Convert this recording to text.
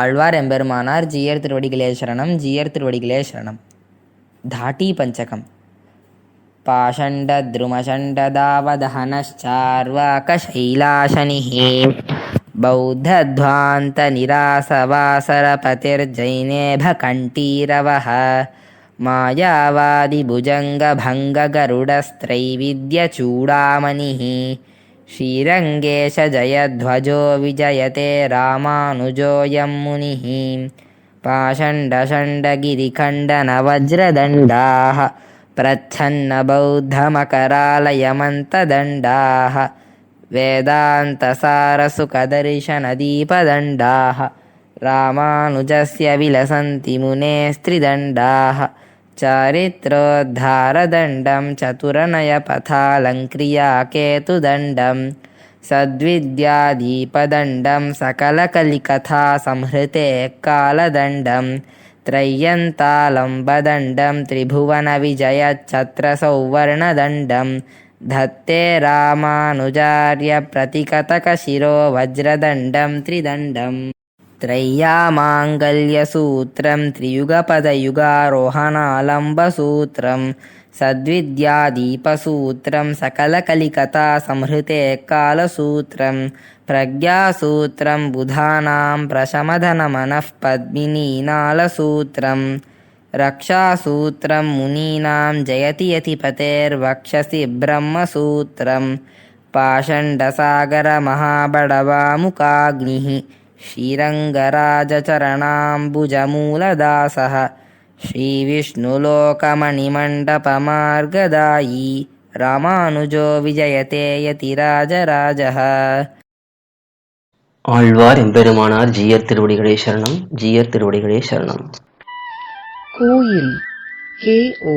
ஆழ்வார் எம்பெருமானார் ஜீயர் திருவடிகளே சரணம் ஜீயர் திருவடிகளே சரணம் धाटी पञ्चकं पाषण्डद्रुमषण्डदावदहनश्चार्वाकशैलाशनिः बौद्धध्वान्तनिरासवासरपतिर्जैनेभकण्ठीरवः मायावादिभुजङ्गभङ्गगरुडस्त्रैविद्यचूडामणिः श्रीरङ्गेश जयध्वजो विजयते रामानुजोऽयं मुनिः पाषण्डषण्डगिरिखण्डनवज्रदण्डाः प्रच्छन्नबौद्धमकरालयमन्तदण्डाः वेदान्तसारसुखदर्शनदीपदण्डाः रामानुजस्य विलसन्ति मुनेस्त्रिदण्डाः चारित्रोद्धारदण्डं चतुरनयपथालङ्क्रियाकेतुदण्डं सद्विद्यादीपदण्डं सकलकलिकथासंहृते कालदण्डं त्रय्यन्तालम्बदण्डं त्रिभुवनविजयच्छत्रसौवर्णदण्डं धत्ते रामानुजार्यप्रतिकतकशिरो वज्रदण्डं त्रिदण्डम् त्रय्यामाङ्गल्यसूत्रं त्रियुगपदयुगारोहणालम्बसूत्रं सद्विद्यादीपसूत्रं सकलकलिकथासंहृते कालसूत्रं प्रज्ञासूत्रं बुधानां प्रशमदनमनः पद्मिनीनालसूत्रं रक्षासूत्रं मुनीनां जयति यतिपतेर्वक्षसि ब्रह्मसूत्रं पाषण्डसागरमहाबडवामुकाग्निः श्रीरङ्गराजचरणाम्बुजमूलदासः श्रीविष्णुलोकमणिमण्डपमार्गदायी रामानुजो विजयते यतिराजराजः ஆழ்வார் எம்பெருமானார் ஜீயர் திருவடிகளே சரணம் ஜீயர் திருவடிகளே சரணம் கோயில் கேஓ